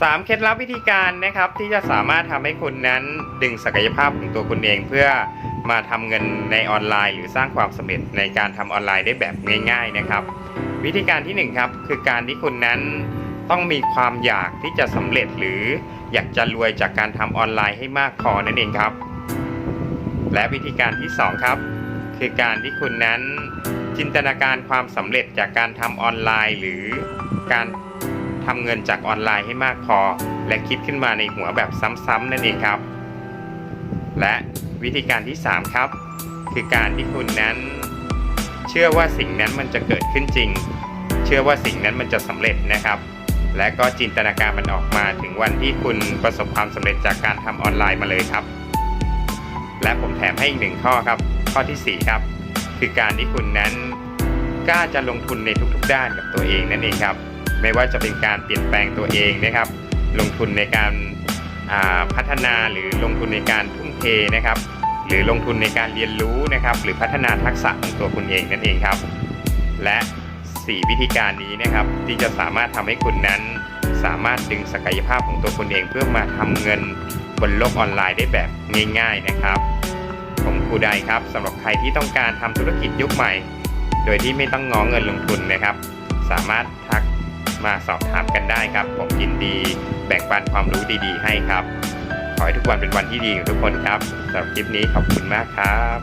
3เคล็ดลับวิธีการนะครับที่จะสามารถทำให้คุณนั้นดึงศักยภาพของตัวคุณเองเพื่อมาทำเงินในออนไลน์ หรือสร้างความสำเร็จในการทำออนไลน์ได้แบบง่าย ๆนะครับ วิธีการที่หนึ่งครับคือการที่คุณนั้นต้องมีความอยากที่จะสำเร็จหรืออยากจะรวยจากการทำออนไลน์ให้มากพอนั่นเองครับ และวิธีการที่สองครับ คือการที่คุณนั้นจินตนาการความสำเร็จจากการทำออนไลน์ หรือการ ทำเงินจากออนไลน์ให้มากพอ และคิดขึ้นมาในหัวแบบซ้ำๆนั่นเองครับ และวิธีการที่ 3 ครับ คือการที่คุณนั้น เชื่อว่าสิ่งนั้นมันจะเกิดขึ้นจริง เชื่อว่าสิ่งนั้นมันจะสำเร็จนะครับ และก็จินตนาการมันออกมาถึงวันที่คุณประสบความสำเร็จจากการทำออนไลน์มาเลยครับ และผมแถมให้อีกหนึ่งข้อครับ ข้อทีสี่4 ครับ คือการที่คุณนั้นกล้าจะลงทุนในทุกๆด้านกับตัวเองนั่นเองครับ ไม่ว่าจะเป็นการเปลี่ยนแปลงตัวเองนะครับ ลงทุนในการาพัฒนาหรือลงทุนในการทุ่มเทนะครับ หรือลงทุนในการเรียนรู้นะครับ หรือพัฒนาทักษะของตัวคุณเองนั่นเองครับ และ 4 วิธีการนี้นะครับ ที่จะสามารถทำให้คุณนั้น สามารถดึงศักยภาพของตัวคุณเองเพื่อมาทำเงินบนโลกออนไลน์ได้แบบง่าย ๆนะครับผมครูไดครับสำหรับใครที่ต้องการทำธุรกิจยุคใหม่ โดยที่ไม่ต้องง้อเงินลงทุนนะครับ สามารถทัก มาสอบถามกันได้ครับ ผมยินดีแบ่งปันความรู้ดีๆ ให้ครับ ขอให้ทุกวันเป็นวันที่ดีของทุกคนครับสำหรับคลิปนี้ขอบคุณมากครับ